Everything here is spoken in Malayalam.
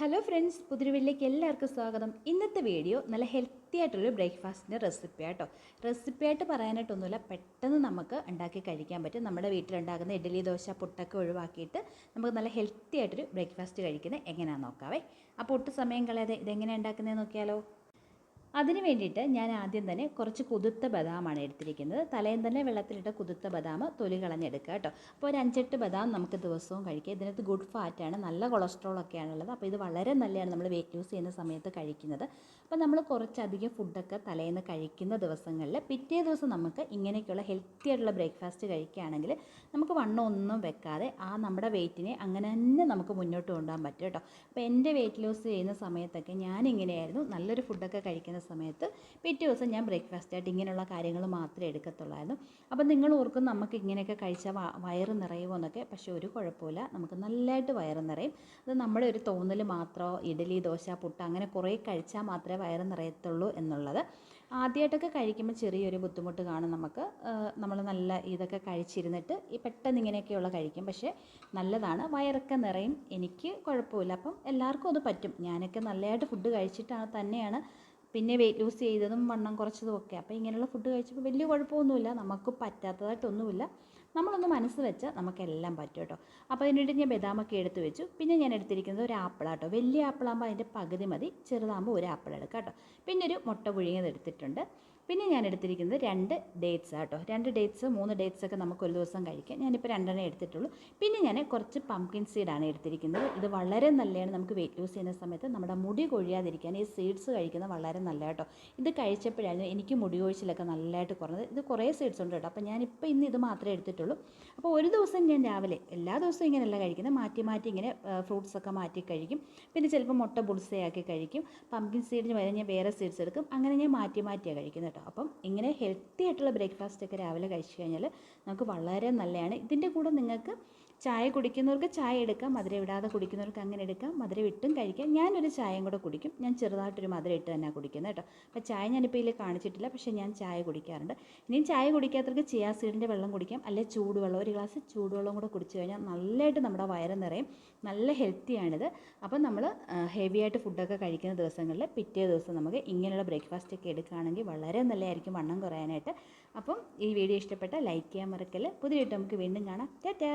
ഹലോ ഫ്രണ്ട്സ് പുതിരുവിലേക്ക് എല്ലാവർക്കും സ്വാഗതം. ഇന്നത്തെ വീഡിയോ നല്ല ഹെൽത്തി ആയിട്ടുള്ള ബ്രേക്ക്ഫാസ്റ്റിന്റെ റെസിപ്പി ആട്ടോ. റെസിപ്പി ആയിട്ട് പറയാനായിട്ടൊന്നുമില്ല പെട്ടെന്ന് നമുക്ക് ഉണ്ടാക്കി കഴിക്കാൻ പറ്റും. നമ്മുടെ വീട്ടിലുണ്ടാകുന്ന ഇഡ്ഡലി ദോശ പുട്ടൊക്കെ ഒഴിവാക്കിയിട്ട് നമുക്ക് നല്ല ഹെൽത്തി ആയിട്ടൊരു ബ്രേക്ക്ഫാസ്റ്റ് കഴിക്കുന്നത് എങ്ങനെയാണെന്ന് നോക്കാവേ. അപ്പോൾ ഒട്ടും സമയം കളയാതെ ഇതെങ്ങനെയാണ് ഉണ്ടാക്കുന്നത് നോക്കിയാലോ? അതിന് വേണ്ടിയിട്ട് ഞാൻ ആദ്യം തന്നെ കുറച്ച് കുതിർത്ത ബദാമാണ് എടുത്തിരിക്കുന്നത്. തലേന്ന് തന്നെ വെള്ളത്തിലിട്ട് കുതിർത്ത ബദാം തൊലി കളഞ്ഞെടുക്കുക കേട്ടോ. അപ്പോൾ ഒരു അഞ്ചെട്ട് ബദാം നമുക്ക് ദിവസവും കഴിക്കുക ഇതിനകത്ത് ഗുഡ് ഫാറ്റാണ് നല്ല കൊളസ്ട്രോൾ ഒക്കെയാണുള്ളത് അപ്പോൾ ഇത് വളരെ നല്ലതാണ് നമ്മൾ വെയിറ്റ് ലൂസ് ചെയ്യുന്ന സമയത്ത് കഴിക്കുന്നത്. അപ്പോൾ നമ്മൾ കുറച്ചധികം ഫുഡൊക്കെ തലേന്ന് കഴിക്കുന്ന ദിവസങ്ങളിൽ പിറ്റേ ദിവസം നമുക്ക് ഇങ്ങനെയൊക്കെയുള്ള ഹെൽത്തി ആയിട്ടുള്ള ബ്രേക്ക്ഫാസ്റ്റ് കഴിക്കുകയാണെങ്കിൽ നമുക്ക് വണ്ണം ഒന്നും വെക്കാതെ ആ നമ്മുടെ വെയിറ്റിനെ അങ്ങനെ തന്നെ നമുക്ക് മുന്നോട്ട് കൊണ്ടുപോകാൻ പറ്റും കേട്ടോ. അപ്പോൾ എന്റെ വെയിറ്റ് ലോസ് ചെയ്യുന്ന സമയത്തൊക്കെ ഞാനിങ്ങനെയായിരുന്നു. നല്ലൊരു ഫുഡൊക്കെ കഴിക്കുന്ന സമയത്ത് പിറ്റേ ദിവസം ഞാൻ ബ്രേക്ക്ഫാസ്റ്റ് ആയിട്ട് ഇങ്ങനെയുള്ള കാര്യങ്ങൾ മാത്രമേ എടുക്കത്തുള്ളായിരുന്നു. അപ്പം നിങ്ങൾ ഓർക്കും നമുക്ക് ഇങ്ങനെയൊക്കെ കഴിച്ചാൽ വയറ് നിറയുമോ എന്നൊക്കെ. പക്ഷേ ഒരു കുഴപ്പമില്ല. നമുക്ക് നല്ലതായിട്ട് വയറ് നിറയും. അത് നമ്മുടെ ഒരു തോന്നൽ മാത്രമോ ഇഡലി ദോശ പുട്ട് അങ്ങനെ കുറേ കഴിച്ചാൽ മാത്രമേ വയറ് നിറയത്തുള്ളൂ എന്നുള്ളത്. ആദ്യമായിട്ടൊക്കെ കഴിക്കുമ്പോൾ ചെറിയൊരു ബുദ്ധിമുട്ട് കാണും നമുക്ക്. നമ്മൾ നല്ല ഇതൊക്കെ കഴിച്ചിരുന്നിട്ട് ഈ പെട്ടെന്ന് ഇങ്ങനെയൊക്കെയുള്ള കഴിക്കും. പക്ഷേ നല്ലതാണ്. വയറൊക്കെ നിറയും. എനിക്ക് കുഴപ്പമില്ല. അപ്പം എല്ലാവർക്കും അത് പറ്റും. ഞാനൊക്കെ നല്ലതായിട്ട് ഫുഡ് കഴിച്ചിട്ടാണ് തന്നെയാണ് പിന്നെ വെയിറ്റ് ലൂസ് ചെയ്തതും വണ്ണം കുറച്ചതും ഒക്കെ. അപ്പോൾ ഇങ്ങനെയുള്ള ഫുഡ് കഴിച്ചപ്പോൾ വലിയ കുഴപ്പമൊന്നുമില്ല. നമുക്ക് പറ്റാത്തതായിട്ടൊന്നുമില്ല. നമ്മളൊന്ന് മനസ്സ് വെച്ചാൽ നമുക്കെല്ലാം പറ്റും കേട്ടോ. അപ്പോൾ അതിനുവേണ്ടി ഞാൻ ബദാമൊക്കെ എടുത്ത് വെച്ചു. പിന്നെ ഞാൻ എടുത്തിരിക്കുന്നത് ഒരു ആപ്പിളാട്ടോ വലിയ ആപ്പിളാകുമ്പോൾ അതിന്റെ പകുതി മതി ചെറുതാകുമ്പോൾ ഒരു ആപ്പിൾ എടുക്കാം കേട്ടോ. പിന്നെ ഒരു മുട്ട പുഴുങ്ങിയത് എടുത്തിട്ടുണ്ട്. പിന്നെ ഞാൻ എടുത്തിരിക്കുന്നത് രണ്ട് ഡേറ്റ്സ് ആട്ടോ രണ്ട് ഡേറ്റ്സ് മൂന്ന് ഡേറ്റ്സ് ഒക്കെ നമുക്ക് ഒരു ദിവസം കഴിക്കാം. ഞാനിപ്പോൾ രണ്ടെണ്ണം എടുത്തിട്ടുള്ളൂ. പിന്നെ ഞാൻ കുറച്ച് പംകിൻ സീഡാണ് എടുത്തിരിക്കുന്നത്. ഇത് വളരെ നല്ലതാണ്. നമുക്ക് വെയിറ്റ് ലൂസ് ചെയ്യുന്ന സമയത്ത് നമ്മുടെ മുടി കൊഴിയാതിരിക്കാൻ ഈ സീഡ്സ് കഴിക്കുന്നത് വളരെ നല്ല കേട്ടോ. ഇത് കഴിച്ചപ്പോഴായിരുന്നു എനിക്ക് മുടി കൊഴിച്ചിലൊക്കെ നല്ലതായിട്ട് കുറഞ്ഞത്. ഇത് കുറേ സീഡ്സ് ഉണ്ട് കേട്ടോ. അപ്പോൾ ഞാനിപ്പോൾ ഇന്ന് ഇത് മാത്രമേ എടുത്തിട്ടുള്ളൂ. അപ്പോൾ ഒരു ദിവസം ഞാൻ രാവിലെ എല്ലാ ദിവസവും ഇങ്ങനെയല്ല കഴിക്കുന്നത്. മാറ്റി മാറ്റി ഇങ്ങനെ ഫ്രൂട്ട്സൊക്കെ മാറ്റി കഴിക്കും. പിന്നെ ചിലപ്പോൾ മുട്ട പുളിസയാക്കി കഴിക്കും. പമ്പിൻ സീഡിന് വരെ ഞാൻ വേറെ സീഡ്സ് എടുക്കും. അങ്ങനെ ഞാൻ മാറ്റി മാറ്റിയാണ് കഴിക്കുന്നത് കേട്ടോ. അപ്പം ഇങ്ങനെ ഹെൽത്തി ആയിട്ടുള്ള ബ്രേക്ക്ഫാസ്റ്റ് ഒക്കെ രാവിലെ കഴിച്ചു കഴിഞ്ഞാൽ നമുക്ക് വളരെ നല്ലതാണ്. ഇതിന്റെ കൂടെ നിങ്ങൾക്ക് ചായ കുടിക്കുന്നവർക്ക് ചായ എടുക്കാം മധുര ഇടാതെ കുടിക്കുന്നവർക്ക് അങ്ങനെ എടുക്കാം മധുര വിട്ടും കഴിക്കാം. ഞാനൊരു ചായയും കൂടെ കുടിക്കും. ഞാൻ ചെറുതായിട്ടൊരു മധുര ഇട്ട് തന്നെ കുടിക്കുന്നത് കേട്ടോ. അപ്പോൾ ചായ ഞാനിപ്പോൾ ഇതിൽ കാണിച്ചിട്ടില്ല പക്ഷേ ഞാൻ ചായ കുടിക്കാറുണ്ട്. ഇനിയും ചായ കുടിക്കാത്തവർക്ക് ചിയാ സീഡിന്റെ വെള്ളം കുടിക്കാം അല്ലെ ചൂടുവെള്ളം ഒരു ഗ്ലാസ് ചൂടുവെള്ളം കൂടെ കുടിച്ചു കഴിഞ്ഞാൽ നല്ലതായിട്ട് നമ്മുടെ വയറ് നിറയും. നല്ല ഹെൽത്തിയാണിത് അപ്പം നമ്മൾ ഹെവി ആയിട്ട് ഫുഡൊക്കെ കഴിക്കുന്ന ദിവസങ്ങളിൽ പിറ്റേ ദിവസം നമുക്ക് ഇങ്ങനെയുള്ള ബ്രേക്ക്ഫാസ്റ്റ് ഒക്കെ എടുക്കുകയാണെങ്കിൽ വളരെ നല്ലതായിരിക്കും വണ്ണം കുറയാനായിട്ട്. അപ്പം ഈ വീഡിയോ ഇഷ്ടപ്പെട്ട ലൈക്ക് ചെയ്യാൻ മറക്കൽ പുതിയ നമുക്ക് വീണ്ടും കാണാം. ടാറ്റാ!